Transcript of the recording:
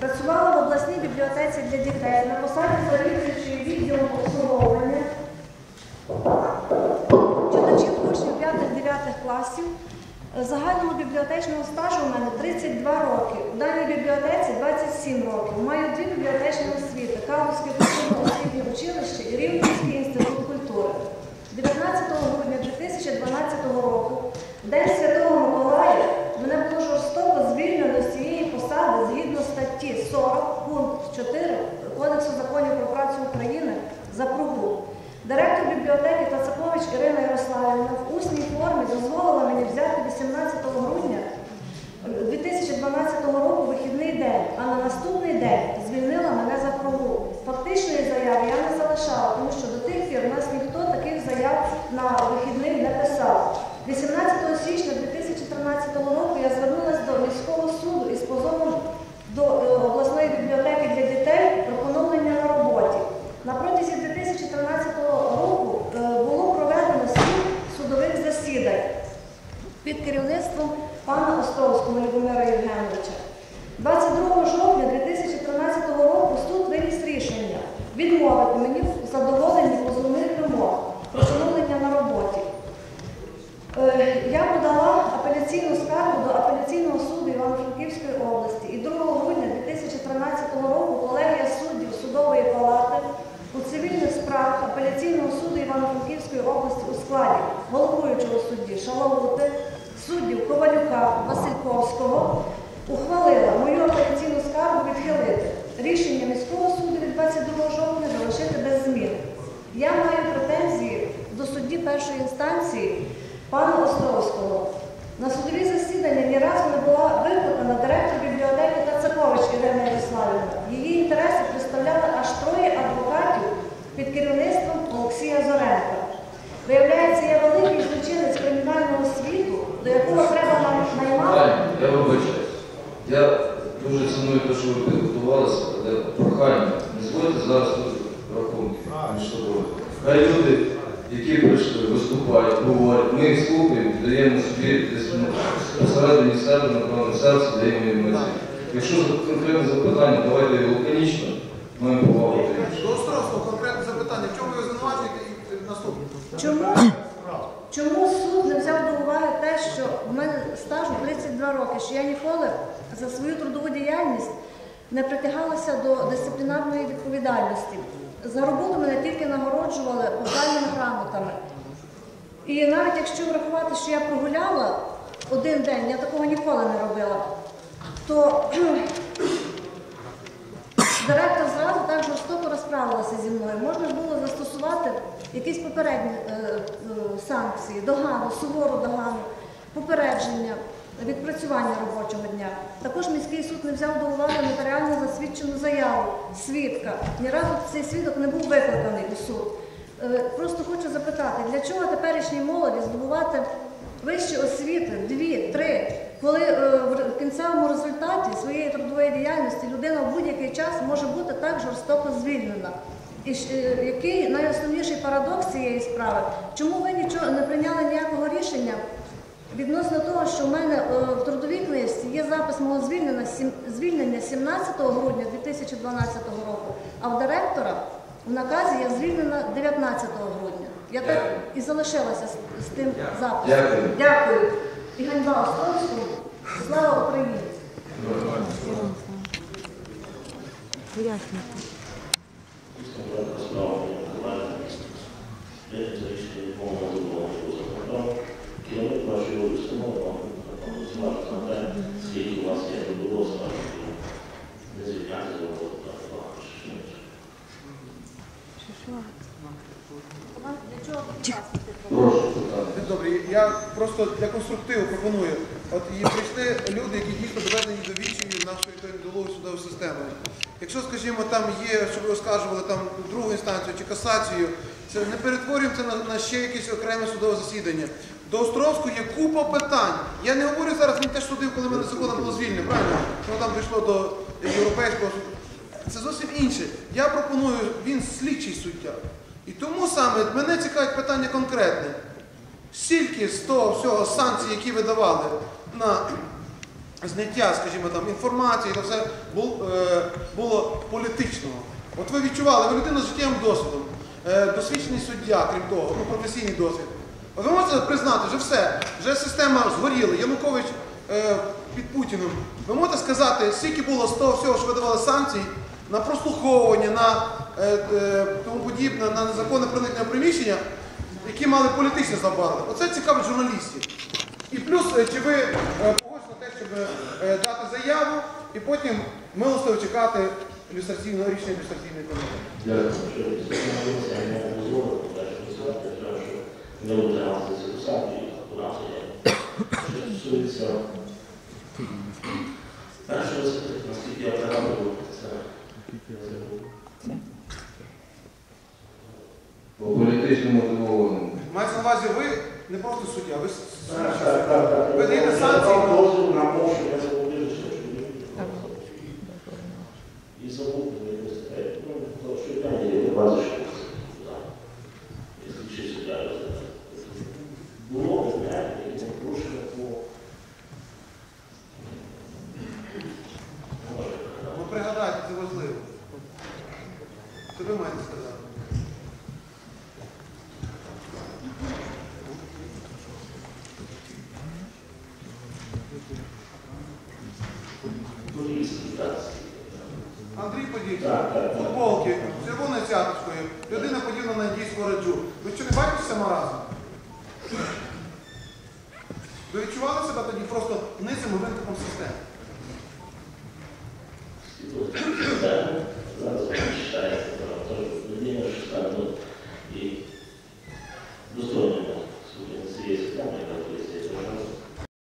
Працювала в обласній бібліотеці для дітей на посаді завідуючої відділом обслуговування. Читачів учнів 5-9 класів. Загального бібліотечного стажу у мене 32 роки. У даній бібліотеці 27 років. Маю дві бібліотечні освіти культурно-освітнє училище і Рівненський інститут культури. 19 грудня 2012 року, в День Святого Миколая, мене було жорстоко звільнено з цієї посади згідно статті 40 пункт 4 Кодексу законів про працю України за прогул. Директор бібліотеки Тацакович Ірина Ярославівна в усній формі дозволила мені взяти 18 грудня 2012 року вихідний день, а на наступний день звільнила мене за прогул. Фактичної заяви я не залишала, тому що до тих пір у нас ніхто таких заяв на вихідний не писав. 18 січня 2013 року я звернулася до міського суду із позовом до е, обласної бібліотеки для дітей про поновлення на роботі. На протязі 2013 року е, було проведено сім судових засідань під керівництвом пана Островського Любомира Євгеновича. 22 жовтня 2013 року суд виніс рішення відмовити мені в задоволенні позовних вимог про поновлення на роботі. Е, Я подала апеляційну скаргу до апеляційного суду Івано-Франківської області і 2 грудня 2013 року колегія суддів судової палати у цивільних справах апеляційного суду Івано-Франківської області у складі головуючого судді Шаловути, суддів Ковалюка, Васильковського ухвалила мою апеляційну скаргу відхилити. Рішення міського суду від 22 жовтня залишити без змін. Я маю претензії до судді першої інстанції пана Островського. На судові засідання ні разу не була викликана директор бібліотеки Тацакович Ірина Ярославівна. Її інтереси представляли аж троє адвокатів під керівництвом Олексія Зоренка. Виявляється, я я вибачаюсь. Я дуже ціную те, що ви підготувалися, але прохання, не зводьте зараз тут рахунки між собою. Хай люди, які прийшли, виступають, говорять, ми їх слухаємо, даємо собі десь ну, посередині себе, напевно, серце, даємо емоції. Якщо за- конкретне запитання, давайте його лаконічно, маємо повагу до. Конкретне запитання. В чому ви звинувачуєте і наступне? Чому суд не взяв до уваги те, що в мене стажу 32 роки, що я ніколи за свою трудову діяльність не притягалася до дисциплінарної відповідальності. За роботу мене тільки нагороджували похвальними грамотами. І навіть якщо врахувати, що я прогуляла один день, я такого ніколи не робила, то Директор зразу так жорстоко розправилася зі мною. Можна ж було застосувати якісь попередні е, е, санкції, догану, сувору догану, попередження, відпрацювання робочого дня. Також міський суд не взяв до уваги нотаріально засвідчену заяву свідка. Ні разу цей свідок не був викликаний у суд. Е, Просто хочу запитати, для чого теперішній молоді здобувати вищі освіти, дві, три, коли е, в кінцевому результаті своєї трудової діяльності людина в будь-який час може бути так жорстоко звільнена. І е, який найосновніший парадокс цієї справи? Чому ви нічого не прийняли ніякого рішення відносно того, що в мене е, в трудовій книжці є запис мого звільнення, сім- звільнення 17 грудня 2012 року, а в директора в наказі я звільнена 19 грудня. Я так і залишилася з, з тим записом. Дякую. Дякую. І ганьба Островському. Слава Україні! Керівник вашої установи вам звати на те, скільки у вас є трудового стажу, і не звільняти з роботи так багато швидше. Для чого Прошу питати. Добре, я просто для конструктиву пропоную. От і прийшли люди, які дійсно доведені до відчаю нашої тої судової системи. Якщо, скажімо, там є, що ви оскаржували там другу інстанцію чи касацію, це не перетворюємо це на, на ще якесь окреме судове засідання. До Островського є купа питань. Я не говорю зараз, він теж судив, коли мене законом було звільнено, правильно? Що там дійшло до європейського. Це зовсім інше. Я пропоную, він слідчий суддя. І тому саме мене цікавить питання конкретне. Скільки з того всього санкцій, які ви давали на зняття, скажімо, там інформації, це все е, було політичного. От ви відчували, ви людина з життєвим досвідом, е, досвідчений суддя, крім того, ну, професійний досвід. От ви можете признати, вже все, вже система згоріла, Янукович е, під Путіним. Ви можете сказати, скільки було з того всього, що ви давали санкцій, на прослуховування, на е, е, тому подібне, на незаконне проникнення приміщення, які мали політичне забарвлення. Оце цікавить журналістів. І плюс, е, чи ви е, погоджуєте на те, щоб е, дати заяву і потім милостиво чекати ілюстраційного рішення ілюстраційної комісії. Що я працювати, я знаю, що не утримати цю посаду і виконати я. Що стосується першого запитання, наскільки я пригадую, це я забув. По політично мотивованому. Мається на увазі, ви не просто суддя, ви с- Так, так, так, так. Ви даєте санкції? дав дозвіл на те, я забув що він і забув таке. Ну, то, що я не є базу, що суддя. Було питання, які не порушили по ви пригадайте, це важливо. Це ви маєте сказати. Турійський, так. Андрій так. футболки, червоною цяточкою, людина подібна на індійську раджу. Ви що не бачите маразм? Ви відчували себе тоді просто низим винтиком системи?